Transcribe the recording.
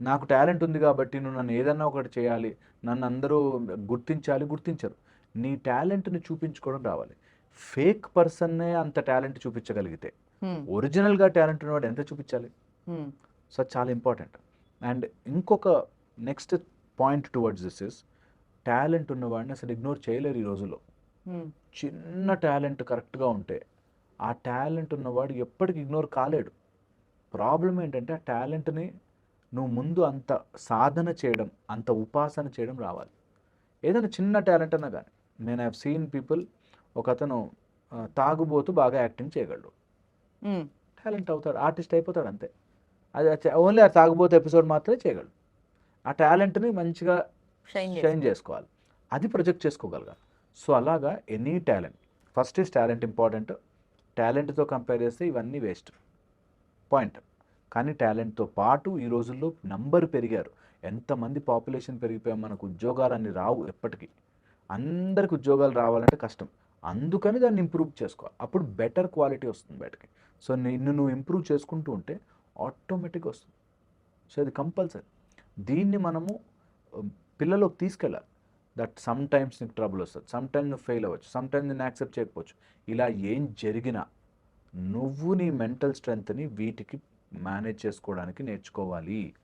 నాకు టాలెంట్ ఉంది కాబట్టి నువ్వు నన్ను ఏదన్నా ఒకటి చేయాలి నన్ను అందరూ గుర్తించాలి గుర్తించరు. నీ టాలెంట్ని చూపించుకోవడం రావాలి. ఫేక్ పర్సన్నే అంత టాలెంట్ చూపించగలిగితే ఒరిజినల్గా టాలెంట్ ఉన్నవాడు ఎంత చూపించాలి? సో చాలా ఇంపార్టెంట్. అండ్ ఇంకొక next point towards this is talent ఉన్నవాడిని అసలు ఇగ్నోర్ చేయలేరు ఈ రోజుల్లో. హ్మ్, చిన్న టాలెంట్ కరెక్ట్గా ఉంటే ఆ టాలెంట్ ఉన్నవాడు ఎప్పటికి ఇగ్నోర్ కాలేడు. ప్రాబ్లం ఏంటంటే ఆ టాలెంట్ని నువ్వు ముందు అంత సాధన చేయడం అంత ఉపాసన చేయడం రావాలి. ఏదైనా చిన్న టాలెంట్ అన్నా కానీ నేను హ్యావ్ సీన్ పీపుల్ ఒక అతను తాగుబోతూ బాగా యాక్టింగ్ చేయగలడు. టాలెంట్ అవుతాడు ఆర్టిస్ట్ అయిపోతాడు అంతే. అది ఓన్లీ ఆ తాగుబోతు ఎపిసోడ్ మాత్రమే చేయగలడు. ఆ టాలెంట్ని మంచిగా షైన్ చేసి షైన్ చేసుకోవాలి. అది ప్రొజెక్ట్ చేసుకోగలగాలి సో అలాగా any talent. First is talent important. టాలెంట్తో compare చేస్తే ఇవన్నీ వేస్ట్. పాయింట్. కానీ టాలెంట్తో పాటు ఈ రోజుల్లో నంబర్ పెరిగారు. ఎంతమంది పాపులేషన్ పెరిగిపోయా మనకు ఉద్యోగాలన్నీ రావు ఎప్పటికీ. అందరికి ఉద్యోగాలు రావాలంటే కష్టం. అందుకని దాన్ని ఇంప్రూవ్ చేసుకోవాలి. అప్పుడు బెటర్ క్వాలిటీ వస్తుంది బయటకి. సో నిన్ను నువ్వు ఇంప్రూవ్ చేసుకుంటూ ఉంటే ఆటోమేటిక్గా వస్తుంది. సో ఇది కంపల్సరీ. దీన్ని మనము పిల్లలకు పిల్లలోకి తీసుకెళ్ళాలి. దట్ సమ్ టైమ్స్ నీకు ట్రబుల్ వస్తుంది. సమ్ టైమ్స్ నువ్వు ఫెయిల్ అవ్వచ్చు. సమ్ టైమ్స్ నేను యాక్సెప్ట్ చేయకపోవచ్చు. ఇలా ఏం జరిగినా నువ్వు నీ మెంటల్ స్ట్రెంగ్త్ని వీటికి మేనేజ్ చేసుకోవడానికి నేర్చుకోవాలి.